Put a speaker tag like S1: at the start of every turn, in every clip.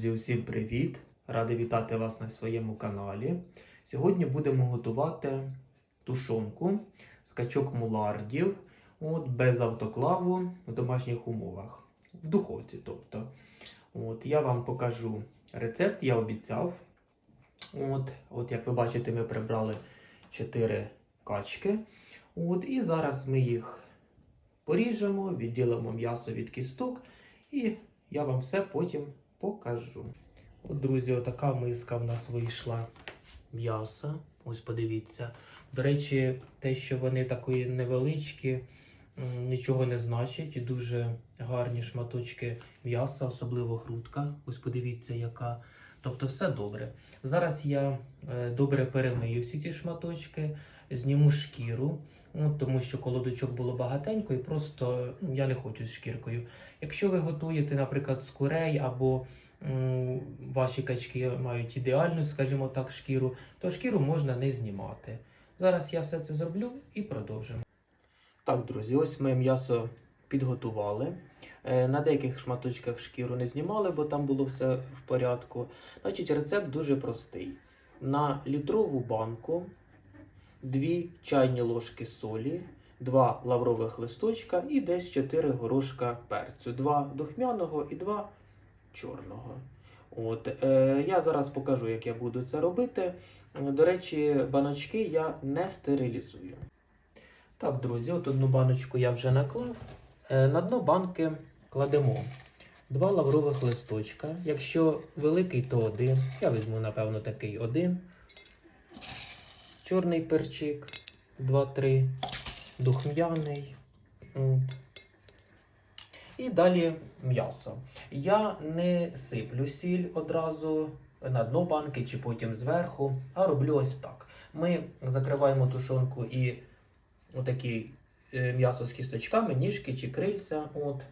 S1: Друзі, усім привіт! Радий вітати вас на своєму каналі. Сьогодні будемо готувати тушонку з качок мулардів от, без автоклаву в домашніх умовах. В духовці. тобто. От, я вам покажу рецепт, я обіцяв. От, от як ви бачите, ми прибрали 4 качки. От, і зараз ми їх поріжемо, відділимо м'ясо від кісток, і я вам все потім покажу. От, друзі, отака миска в нас вийшла м'яса. Ось подивіться. До речі, те, що вони такі невеличкі, нічого не значить. Дуже гарні шматочки м'яса, особливо грудка. Ось подивіться, яка. Тобто все добре. Зараз я е, добре перемию всі ці шматочки, зніму шкіру, ну, тому що колодочок було багатенько і просто я не хочу з шкіркою. Якщо ви готуєте, наприклад, з курей або м, ваші качки мають ідеальну, скажімо так, шкіру, то шкіру можна не знімати. Зараз я все це зроблю і продовжимо. Так, друзі, ось ми м'ясо підготували. Е, На деяких шматочках шкіру не знімали, бо там було все в порядку. Значить, рецепт дуже простий. На літрову банку 2 чайні ложки солі, 2 лаврових листочка і десь 4 горошка перцю. 2 духмяного і 2 чорного. От, е, я зараз покажу, як я буду це робити. До речі, баночки я не стерилізую. Так, друзі, от одну баночку я вже наклав. Е, На дно банки кладемо два лаврових листочка. Якщо великий, то один. Я візьму, напевно, такий один. Чорний перчик 2-3. Духм'яний. І далі м'ясо. Я не сиплю сіль одразу на дно банки чи потім зверху, а роблю ось так. Ми закриваємо тушонку і отакі е, м'ясо з кісточками, ніжки чи крильця. От.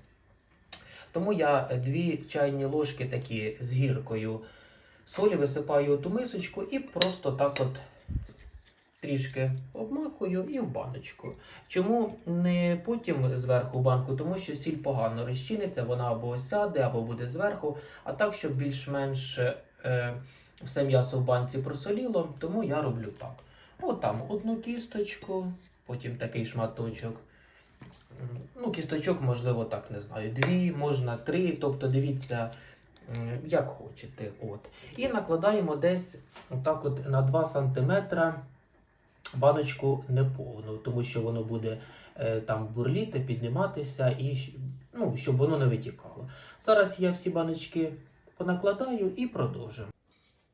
S1: Тому я дві чайні ложки такі з гіркою солі висипаю у ту мисочку і просто так от трішки обмакую і в баночку. Чому не потім зверху банку? Тому що сіль погано розчиниться, вона або осяде, або буде зверху, а так, щоб більш-менш е, все м'ясо в банці просоліло, тому я роблю так. От там одну кісточку, потім такий шматочок. Ну, кісточок, можливо, так не знаю. Дві, можна три. Тобто дивіться, як хочете. От. І накладаємо десь отак от на 2 см баночку неповну, тому що воно буде е, там бурліти, підніматися, і ну, щоб воно не витікало. Зараз я всі баночки понакладаю і продовжимо.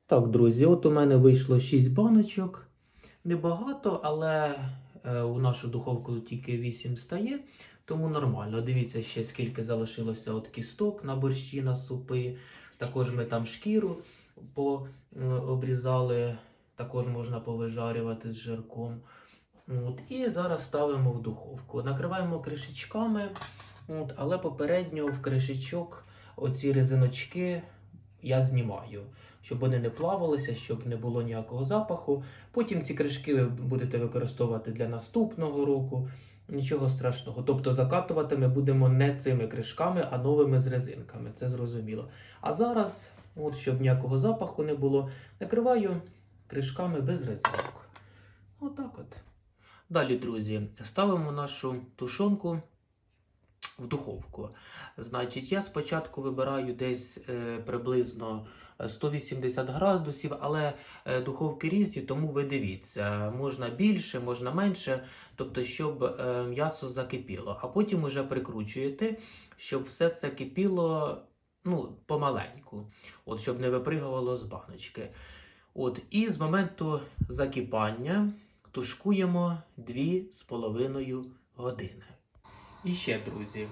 S1: Так, друзі, от у мене вийшло 6 баночок. Небагато, але е, у нашу духовку тільки 8 стає, тому нормально. Дивіться ще скільки залишилося от кісток на борщі, на супи. Також ми там шкіру пообрізали, також можна повижарювати з жирком. От, і зараз ставимо в духовку. Накриваємо кришечками, от, але попередньо в кришечок оці резиночки я знімаю, щоб вони не плавалися, щоб не було ніякого запаху. Потім ці кришки ви будете використовувати для наступного року. Нічого страшного. Тобто закатувати ми будемо не цими кришками, а новими з резинками. Це зрозуміло. А зараз, от щоб ніякого запаху не було, накриваю кришками без резинок. Отак от. Далі, друзі, ставимо нашу тушонку в духовку. Значить, я спочатку вибираю десь е, приблизно 180 градусів, але е, духовки різні, тому ви дивіться, можна більше, можна менше, тобто, щоб е, м'ясо закипіло. А потім уже прикручуєте, щоб все це кипіло ну, помаленьку, от, щоб не випригувало з баночки. От, і з моменту закипання тушкуємо 2,5 години. І ще, друзі,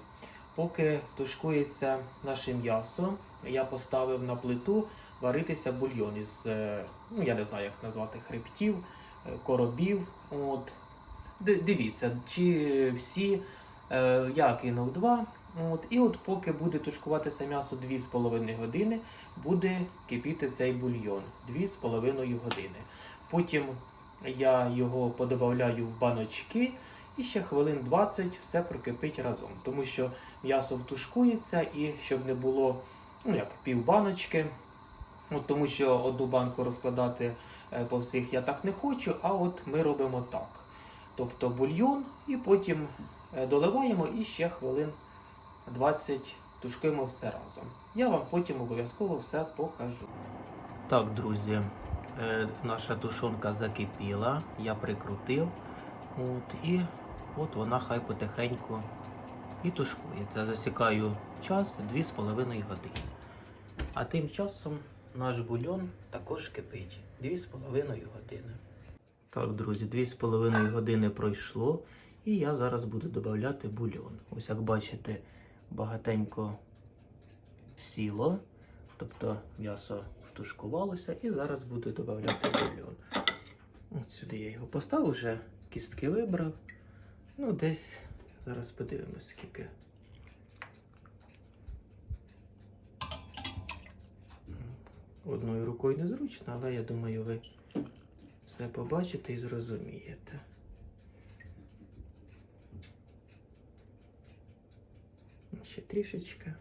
S1: поки тушкується наше м'ясо, я поставив на плиту варитися бульйон із, е, ну я не знаю, як назвати, хребтів, е, коробів. От. Дивіться, чи всі е, я кинув два. От, і от поки буде тушкуватися м'ясо 2,5 години, буде кипіти цей бульйон 2,5 години. Потім я його подобавляю в баночки і ще хвилин 20 все прокипить разом. Тому що м'ясо втушкується і щоб не було ну як пів баночки. От, тому що одну банку розкладати е, по всіх я так не хочу, а от ми робимо так. Тобто бульйон і потім е, доливаємо і ще хвилин 20 тушкуємо все разом. Я вам потім обов'язково все покажу. Так, друзі, е, наша тушонка закипіла, я прикрутив. От, і от вона хай потихеньку і тушкується. Засікаю час 2,5 години. А тим часом наш бульйон також кипить 2,5 години. Так, друзі, 2,5 години пройшло, і я зараз буду додавати бульйон. Ось як бачите, багатенько сіло, тобто м'ясо втушкувалося, і зараз буду додавати бульйон. От сюди я його поставив, вже кістки вибрав. Ну, десь зараз подивимось, скільки. Одною рукою незручно, але я думаю, ви все побачите і зрозумієте. Ще трішечки.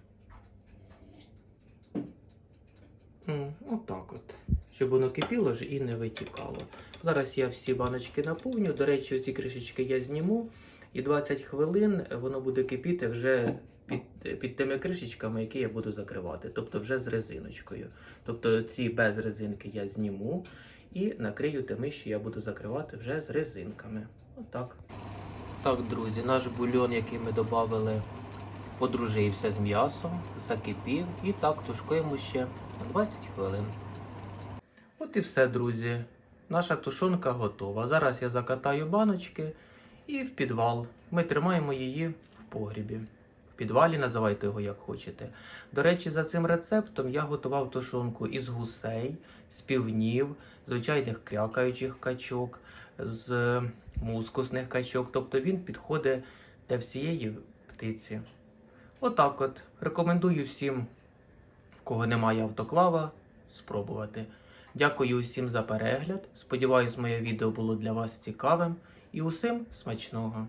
S1: Отак от. Щоб воно кипіло ж і не витікало. Зараз я всі баночки наповню. До речі, ці кришечки я зніму. І 20 хвилин воно буде кипіти вже під, під тими кришечками, які я буду закривати. Тобто вже з резиночкою. Тобто ці без резинки я зніму і накрию тими, що я буду закривати вже з резинками. Отак. Так, друзі, наш бульйон, який ми додали, подружився з м'ясом, закипів і так тушкуємо ще 20 хвилин. От і все, друзі. Наша тушонка готова. Зараз я закатаю баночки і в підвал. Ми тримаємо її в погрібі. В підвалі називайте його як хочете. До речі, за цим рецептом я готував тушонку із гусей, з півнів, звичайних крякаючих качок, з мускусних качок. Тобто він підходить для всієї птиці. Отак от. Рекомендую всім, в кого немає автоклава, спробувати. Дякую усім за перегляд. Сподіваюсь, моє відео було для вас цікавим і усім смачного!